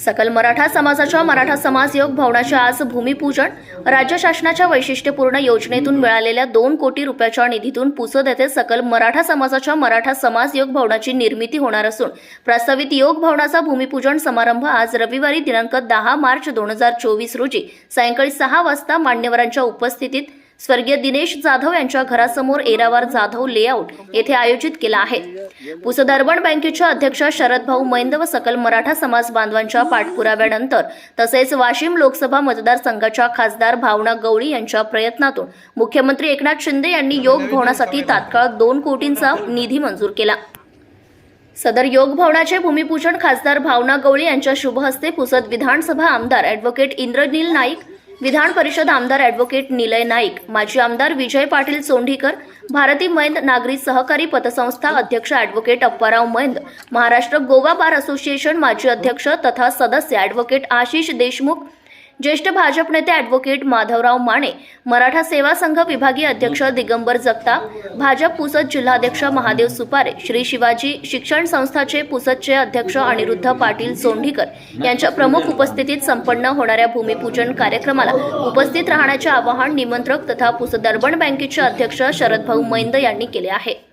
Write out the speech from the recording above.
सकल मराठा समाजाच्या मराठा समाज योग भवनाचे आज भूमिपूजन राज्य शासनाच्या वैशिष्ट्यपूर्ण योजनेतून मिळालेल्या दोन कोटी रुपयाच्या निधीतून पुसद येथे सकल मराठा समाजाच्या मराठा समाज योग भवनाची निर्मिती होणार असून प्रस्तावित योग भवनाचा भूमिपूजन समारंभ आज रविवारी दिनांक दहा मार्च दोन हजार चोवीस रोजी सायंकाळी सहा वाजता मान्यवरांच्या उपस्थितीत स्वर्गीय दिनेश जाधव यांच्या घरासमोर एरावार जाधव लेआउट येथे आयोजित केला आहे. पुसद अर्बन बँकेच्या अध्यक्ष शरद भाऊ मैंद व सकल मराठा समाज बांधवांच्या पाठपुराव्यानंतर तसेच वाशिम लोकसभा मतदारसंघाच्या खासदार भावना गवळी यांच्या प्रयत्नातून मुख्यमंत्री एकनाथ शिंदे यांनी योग भवनासाठी तात्काळ दोन कोटींचा निधी मंजूर केला. सदर योग भवनाचे भूमिपूजन खासदार भावना गवळी यांच्या शुभ हस्ते पुसद विधानसभा आमदार ॲडव्होकेट इंद्रनील नाईक विधान परिषद आमदार ॲडव्होकेट निलय नाईक माजी आमदार विजय पाटील चोंढीकर भारती मैंद नागरी सहकारी पतसंस्था अध्यक्ष advocate Apparao Maind Maharashtra Goa bar association माजी अध्यक्ष तथा सदस्य ॲडव्होकेट आशिष देशमुख ज्येष्ठ भाजप नेते ॲडव्होकेट माधवराव माने मराठा सेवा संघ विभागीय अध्यक्ष दिगंबर जगताप भाजप पुसद जिल्हाध्यक्ष महादेव सुपारे श्री शिवाजी शिक्षण संस्थाचे पुसदचे अध्यक्ष अनिरुद्ध पाटील सोंढीकर यांच्या प्रमुख उपस्थितीत संपन्न होणाऱ्या भूमिपूजन कार्यक्रमाला उपस्थित राहण्याचे आवाहन निमंत्रक तथा पुसद अर्बन बँकेचे अध्यक्ष शरदभाऊ मैंद यांनी केले आहे.